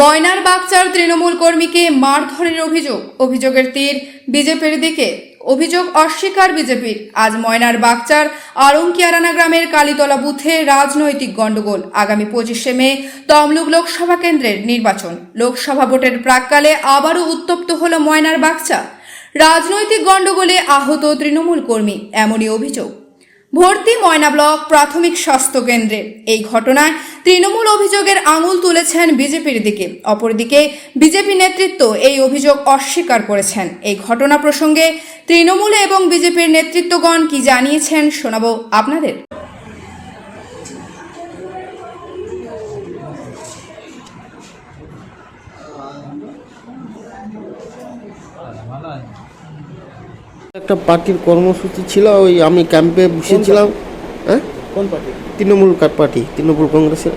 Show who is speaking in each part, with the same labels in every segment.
Speaker 1: ময়নার বাগচার তৃণমূল কর্মীকে মারধরের অভিযোগ। অভিযোগের তীর বিজেপির দিকে। অভিযোগ অস্বীকার বিজেপির। আজ ময়নার বাগচার আরঙ্কিয়ারানা গ্রামের কালীতলা বুথে রাজনৈতিক গণ্ডগোল। আগামী পঁচিশে মে, তমলুক লোকসভা কেন্দ্রের নির্বাচন। লোকসভা ভোটের প্রাককালে আবারও উত্তপ্ত হল ময়নার বাগচা রাজনৈতিক গণ্ডগোলে আহত তৃণমূল কর্মী, এমনই অভিযোগ। ভর্তি ময়না ব্লক প্রাথমিক স্বাস্থ্য কেন্দ্রে। এই ঘটনায় তৃণমূল অভিযোগের আঙুল তুলেছেন বিজেপির দিকে। অপরদিকে বিজেপি নেতৃত্ব এই অভিযোগ অস্বীকার করেছেন। এই ঘটনা প্রসঙ্গে তৃণমূল এবং বিজেপির নেতৃত্বগণ কি জানিয়েছেন শোনাব আপনাদের।
Speaker 2: একটা পার্টির কর্মসূচি ছিল ওই আমি ক্যাম্পে বসেছিলাম। হ্যাঁ?
Speaker 3: কোন পার্টি?
Speaker 2: তৃণমূল পার্টি তৃণমূল কংগ্রেসের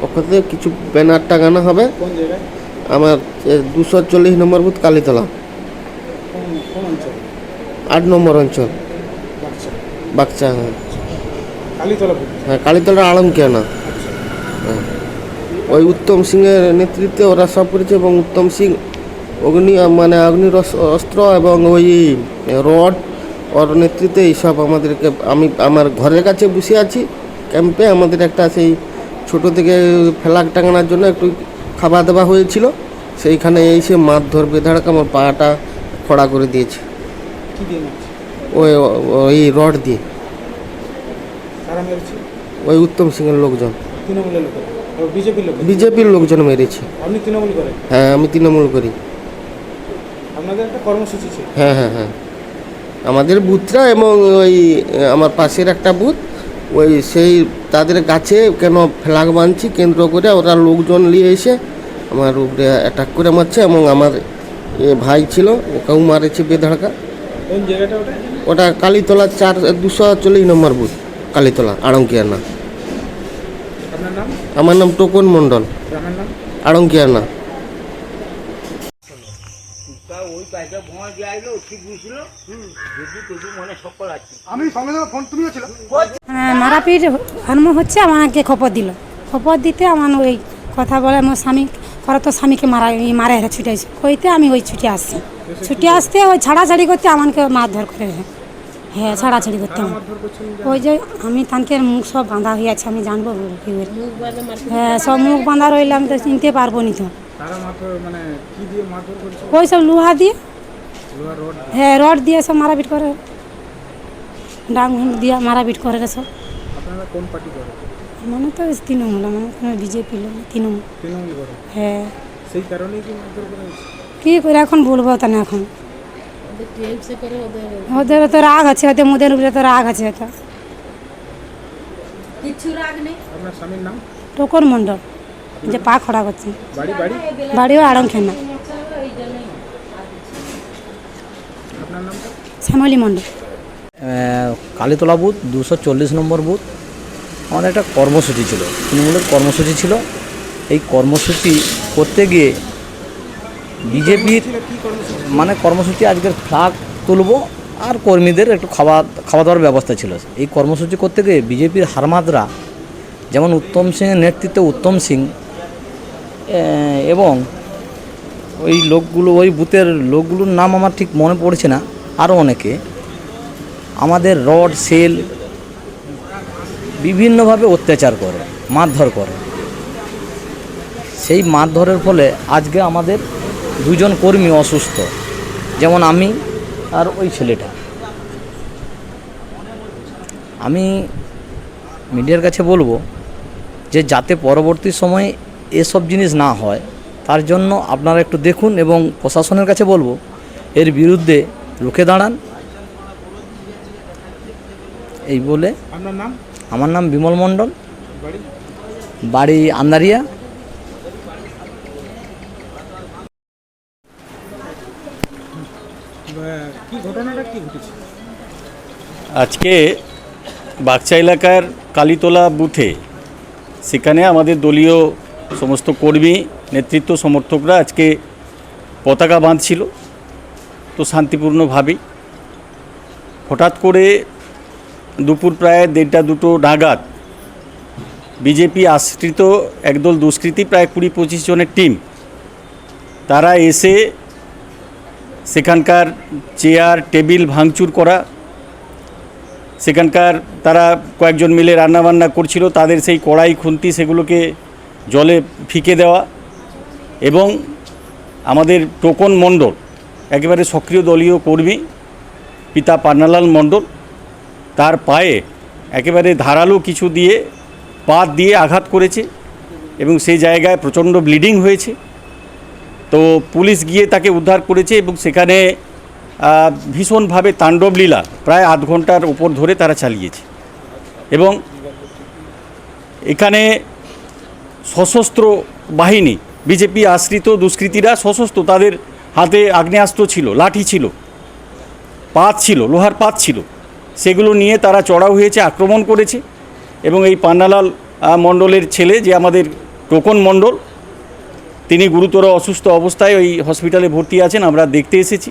Speaker 2: পক্ষ থেকে কিছু ব্যানার টাঙানো হবে। আমার দুশো চল্লিশ নম্বর বুথ কালীতলা।
Speaker 3: কোন কোন
Speaker 2: আট নম্বর অঞ্চল।
Speaker 3: আচ্ছা
Speaker 2: বাচ্চা হ্যাঁ।
Speaker 3: কালীতলা
Speaker 2: হ্যাঁ কালীতলা আলমকিয়ানা হ্যাঁ। ওই উত্তম সিংয়ের নেতৃত্বে ওরা সব করেছে এবং উত্তম সিং অগ্নি মানে অগ্নির অস্ত্র এবং ওই রড ওর নেতৃত্বে এইসব আমাদেরকে আমি আমার ঘরের কাছে বসে আছি। ক্যাম্পে আমাদের একটা সেই ছোট থেকে ফ্ল্যাগ টাঙানোর জন্য একটু খাবার দেওয়া হয়েছিল। সেইখানে এসে মারধর বেধাড়কে আমার পাটা খড়া করে দিয়েছে। ওই ওই রড দিয়ে। ওই উত্তম সিংয়ের লোকজন।
Speaker 3: বিজেপির
Speaker 2: লোকজন? মেরেছে। হ্যাঁ আমি তৃণমূল করি।
Speaker 3: আপনাদের একটা কর্মসূচি ছিল।
Speaker 2: হ্যাঁ হ্যাঁ হ্যাঁ। আমাদের বুথরা এবং ওই আমার পাশের একটা বুথ ওই সেই তাদের গাছে কেন ফ্ল্যাগ বাঁধছি কেন্দ্র করে ওরা লোকজন নিয়ে এসে আমার উপরে অ্যাটাক করে মারছে এবং আমার এ ভাই ছিল ওকেও মারেছে বেধাড়কা।
Speaker 3: কোন জায়গাটা ওটা?
Speaker 2: ওটা কালীতলা চার দুশো চল্লিশ নম্বর বুথ কালীতলা আড়ঙ্কিয়ানা আমার নাম টোকন মণ্ডল। আড়ঙ্কিয়ানা
Speaker 4: তা ওই পাইপে ভয় দিয়ে আইলো ঠিক বুঝছিল? যদি টুকু মনে সকল আছে।
Speaker 5: হ্যাঁ, মারাপিট আরম্ভ হচ্ছে আমাকে খবর দিল। খবর দিতে আমার ওই কথা বলে আমার স্বামী করা তো স্বামীকে মারা মারা হেরে ছুটে আসে। কইতে আমি ওই ছুটে আসছি। ছুটে আসতে ওই ছাড়াছাড়ি করতে আমাকে মারধর করে। হ্যাঁ ছাড়াছাড়ি করতে আমার ওই যে আমি তানকে মুখ সব বাঁধা হয়ে আছে আমি জানব কি করে। হ্যাঁ সব মুখ বাঁধা রইলে আমি তো চিনতে পারব নি তো।
Speaker 3: মানে কি দিয়ে মারধর করছে?
Speaker 5: ওই সব লোহা দিয়ে হ্যাঁ রড দিয়ে সব মারাপিট করে। ডাং দিয়ে মারাপিট করে রে সব।
Speaker 3: আপনারা কোন পার্টি করেন?
Speaker 5: মানে তো তৃণমূল আমার কোনো বিজেপি লোক তৃণমূল। হ্যাঁ।
Speaker 3: সেই কি করা
Speaker 5: কী করে এখন বলব তা না এখন? ওদের তো রাগ আছে ওদের মোদের উপরে তো রাগ আছে এটা।
Speaker 3: আপনার স্বামীর নাম?
Speaker 5: টোকর মণ্ডল যে পা খড়া করছে।
Speaker 3: বাড়ি বাড়ি?
Speaker 5: বাড়িও আড়ং খেনা
Speaker 3: আপনার নামটা
Speaker 5: শ্যামলী মণ্ডল।
Speaker 6: কালীতলা বুথ, দুশো চল্লিশ নম্বর বুথ। আমাদের একটা কর্মসূচি ছিল, তৃণমূলের কর্মসূচি ছিল। এই কর্মসূচি করতে গিয়ে বিজেপির মানে কর্মসূচি আজকের ফ্লাগ তুলবো, আর কর্মীদের একটু খাওয়া খাওয়া দাওয়ার ব্যবস্থা ছিল। এই কর্মসূচি করতে গিয়ে বিজেপির হারমাদরা, যেমন উত্তম সিংয়ের নেতৃত্বে উত্তম সিং এবং ওই লোকগুলো, ওই বুথের লোকগুলোর নাম আমার ঠিক মনে পড়ছে না। আরও অনেকে, আমাদের রড, সেল বিভিন্নভাবে অত্যাচার করে, মারধর করে। সেই মারধরের ফলে আজকে আমাদের দুজন কর্মী অসুস্থ, যেমন আমি আর ওই ছেলেটা। আমি মিডিয়ার কাছে বলব যে যাতে পরবর্তী সময়ে এসব জিনিস না হয়, তার জন্য আপনারা একটু দেখুন এবং প্রশাসনের কাছে বলব, এর বিরুদ্ধে রুখে দাঁড়ান। এই বলে
Speaker 3: আপনার নাম?
Speaker 6: আমার নাম বিমল মণ্ডল।
Speaker 3: বাড়ি?
Speaker 6: আন্দারিয়া
Speaker 3: আহ, কি ঘটনাটা কি ঘটেছে?
Speaker 7: আজকে বাগচা এলাকার কালীতলা বুথে সেখানে আমাদের দলীয় সমস্ত কর্মী নেতৃত্ব সমর্থকরা আজকে পতাকা বাঁধছিল। তো শান্তিপূর্ণভাবেই। হঠাৎ করে দুপুর প্রায় দেড়টা দুটো নাগাদ বিজেপি আশ্রিত একদল দুষ্কৃতী প্রায় কুড়ি পঁচিশ জনের টিম, তারা এসে সেখানকার চেয়ার, টেবিল ভাঙচুর করা, সেখানকার তারা কয়েকজন মিলে রান্নাবান্না করছিল, তাদের সেই কড়াই, খুন্তি সেগুলোকে জলে ফিকে দেওয়া এবং আমাদের টোকন মণ্ডল একেবারে সক্রিয় দলীয় কর্মী পিতা পান্নালাল মণ্ডল, তার পায়ে একেবারে ধারালো কিছু দিয়ে, পাত দিয়ে আঘাত করেছে এবং সেই জায়গায় প্রচণ্ড ব্লিডিং হয়েছে। তো পুলিশ গিয়ে তাকে উদ্ধার করেছে এবং সেখানে ভীষণভাবে তাণ্ডব লীলা প্রায় আধ ঘণ্টার উপর ধরে তারা চালিয়েছে। এবং এখানে সশস্ত্র বাহিনী, বিজেপি আশ্রিত দুষ্কৃতীরা সশস্ত্র, তাদের হাতে আগ্নেয়াস্ত্র ছিল, লাঠি ছিল, পাত ছিল, লোহার পাত ছিল। সেগুলো নিয়ে তারা চড়াও হয়েছে, আক্রমণ করেছে এবং এই পান্নালাল মণ্ডলের ছেলে যে আমাদের টোকন মণ্ডল, তিনি গুরুতর অসুস্থ অবস্থায় ওই হসপিটালে ভর্তি আছেন, আমরা দেখতে এসেছি।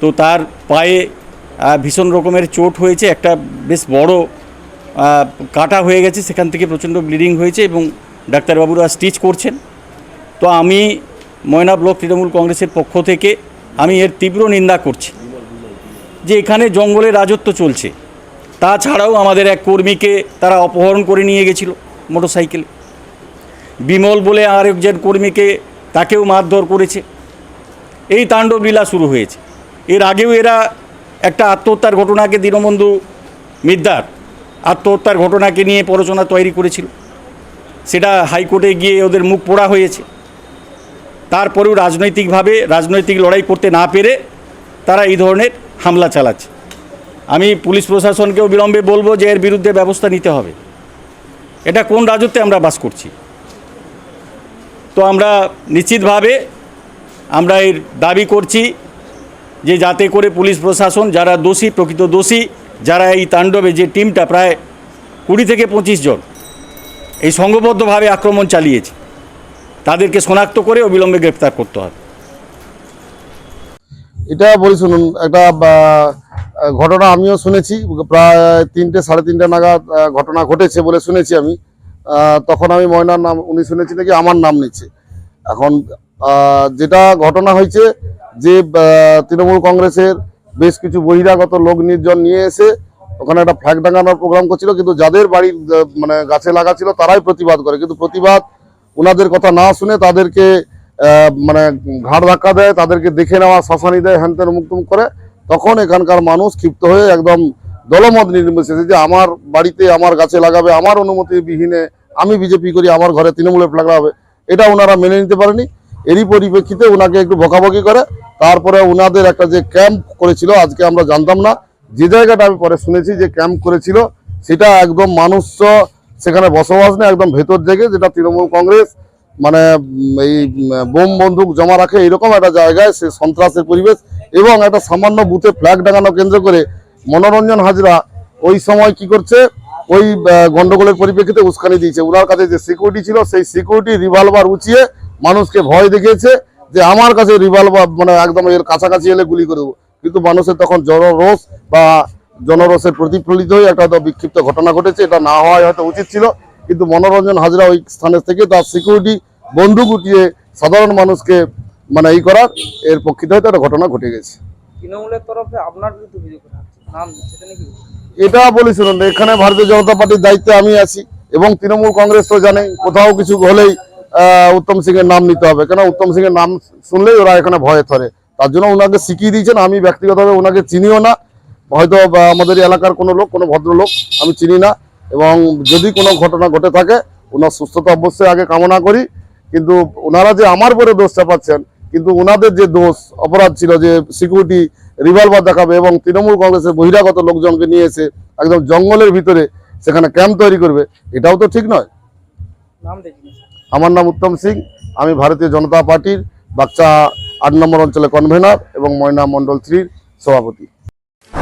Speaker 7: তো তার পায়ে ভীষণ রকমের চোট হয়েছে, একটা বেশ বড় কাটা হয়ে গেছে, সেখান থেকে প্রচণ্ড ব্লিডিং হয়েছে এবং ডাক্তারবাবুরা স্টিচ করছেন। তো আমি ময়না ব্লক তৃণমূল কংগ্রেসের পক্ষ থেকে আমি এর তীব্র নিন্দা করছি যে এখানে জঙ্গলে রাজত্ব চলছে। তাছাড়াও আমাদের এক কর্মীকে তারা অপহরণ করে নিয়ে গেছিল মোটরসাইকেলে। বিমল বলে আর একজন কর্মীকে তাকেও মারধর করেছে। এই তাণ্ডব লীলা শুরু হয়েছে। এর আগেও এরা একটা আত্মহত্যার ঘটনাকে দীনবন্ধু মিদ্দার আত্মহত্যার ঘটনাকে নিয়ে প্ররোচনা তৈরি করেছিল। সেটা হাইকোর্টে গিয়ে ওদের মুখ পোড়া হয়েছে। তারপরেও রাজনৈতিকভাবে রাজনৈতিক লড়াই করতে না পেরে তারা এই ধরনের হামলা চালাচ্ছে। আমি পুলিশ প্রশাসনকেও বিলম্বে বলব যে এর বিরুদ্ধে ব্যবস্থা নিতে হবে। এটা কোন রাজত্বে আমরা বাস করছি? তো আমরা নিশ্চিতভাবে আমরা এর দাবি করছি যে যাতে করে পুলিশ প্রশাসন, যারা দোষী, প্রকৃত দোষী, যারা এই তাণ্ডবে যে টিমটা প্রায় কুড়ি থেকে পঁচিশ জন, এই সংঘবদ্ধভাবে আক্রমণ চালিয়েছে। তাদেরকে শনাক্ত করে অবিলম্বে গ্রেপ্তার করতে হবে।
Speaker 8: এটা বলি শুনুন, একটা ঘটনা আমিও শুনেছি, প্রায় তিনটে, সাড়ে তিনটে নাগাদ ঘটনা ঘটেছে বলে শুনেছি আমি। তখন আমি ময়নার নাম, উনি শুনেছি নাকি, আমার নাম নিচ্ছে। এখন যেটা ঘটনা হয়েছে যে তৃণমূল কংগ্রেসের বেশ কিছু বহিরাগত লোক নির্জন নিয়ে এসে ওখানে একটা ফ্ল্যাগ টাঙানোর প্রোগ্রাম করছিল, কিন্তু যাদের বাড়ির মানে গাছে লাগা ছিল, তারাই প্রতিবাদ করে। কিন্তু প্রতিবাদ ওনাদের কথা না শুনে তাদেরকে মানে ঘাড় ধাক্কা দেয়, তাদেরকে দেখে নেওয়া, শাসানি দেয়, হ্যান মুক্তম করে, তখন এখানকার মানুষ ক্ষিপ্ত হয়ে একদম দলমত নির্বিশেষে যে আমার বাড়িতে আমার গাছে লাগাবে, আমার অনুমতি বিহীনে আমি বিজেপি করি, আমার ঘরে তৃণমূলের ফ্ল্যাগ লাগাবে। এটা ওনারা মেনে নিতে পারেনি। এরই পরিপ্রেক্ষিতে ওনাকে একটু বকাবকি করে, তারপরে ওনাদের একটা যে ক্যাম্প করেছিল, আজকে আমরা জানতাম না, যে জায়গাটা আমি পরে শুনেছি যে ক্যাম্প করেছিল, সেটা একদম মানুষ সেখানে বসবাস নেই, একদম ভেতর জেগে, যেটা তৃণমূল কংগ্রেস মানে এই বোম বন্দুক জমা রাখে, এরকম একটা জায়গায় সে সন্ত্রাসের পরিবেশ এবং একটা সামান্য বুথে ফ্ল্যাগ ডাঙানো কেন্দ্র করে মনোরঞ্জন হাজরা ওই সময় কি করছে, ওই গন্ডগোলের পরিপ্রেক্ষিতে উস্কানি দিয়েছে। ওনার কাছে যে সিকিউরিটি ছিল, সেই সিকিউরিটি রিভলভার উঁচিয়ে মানুষকে ভয় দেখিয়েছে যে আমার কাছে রিভলভার মানে একদম এর কাছাকাছি এলে গুলি করে দেবো। কিন্তু মানুষের তখন জনরোষ বা জনরোষের প্রতিফলিত হয়ে একটা হয়তো বিক্ষিপ্ত ঘটনা ঘটেছে এটা না হওয়াই হয়তো উচিত ছিল। কিন্তু মনোরঞ্জন হাজরা ওই স্থানের থেকে তার সিকিউরিটি বন্দুক উঠিয়ে সাধারণ মানুষকে মানে এই করার এর প্রকৃত হয়তো একটা ঘটনা ঘটে গেছে।
Speaker 9: তৃণমূলের তরফে আপনার
Speaker 8: এটা বলি শুনুন এখানে ভারতীয় জনতা পার্টির দায়িত্বে আমি আছি এবং তৃণমূল কংগ্রেস তো জানে কোথাও কিছু হলেই উত্তম সিং এর নাম নিতে হবে। কেন উত্তম সিং এর নাম শুনলেই ওরা এখানে ভয়ে ধরে তার জন্য ওনাকে শিখিয়ে দিয়েছেন আমি ব্যক্তিগতভাবে ওনাকে চিনিও না হয়তো বা আমাদের এলাকার কোনো লোক কোনো ভদ্রলোক আমি চিনি না। এবং যদি কোনো ঘটনা ঘটে থাকে ওনার সুস্থতা অবশ্যই আগে কামনা করি। কিন্তু ওনারা যে আমার পরে দোষ চাপাচ্ছেন কিন্তু ওনাদের যে দোষ অপরাধ ছিল যে সিকিউরিটি রিভলভার দেখাবে এবং তৃণমূল কংগ্রেসের বহিরাগত লোকজনকে নিয়ে এসে একদম জঙ্গলের ভিতরে সেখানে ক্যাম্প তৈরি করবে এটাও তো ঠিক নয়। আমার নাম উত্তম সিং আমি ভারতীয় জনতা পার্টির বাচ্চা আট নম্বর অঞ্চলে কনভেনার এবং ময়না মণ্ডল থ্রির সভাপতি।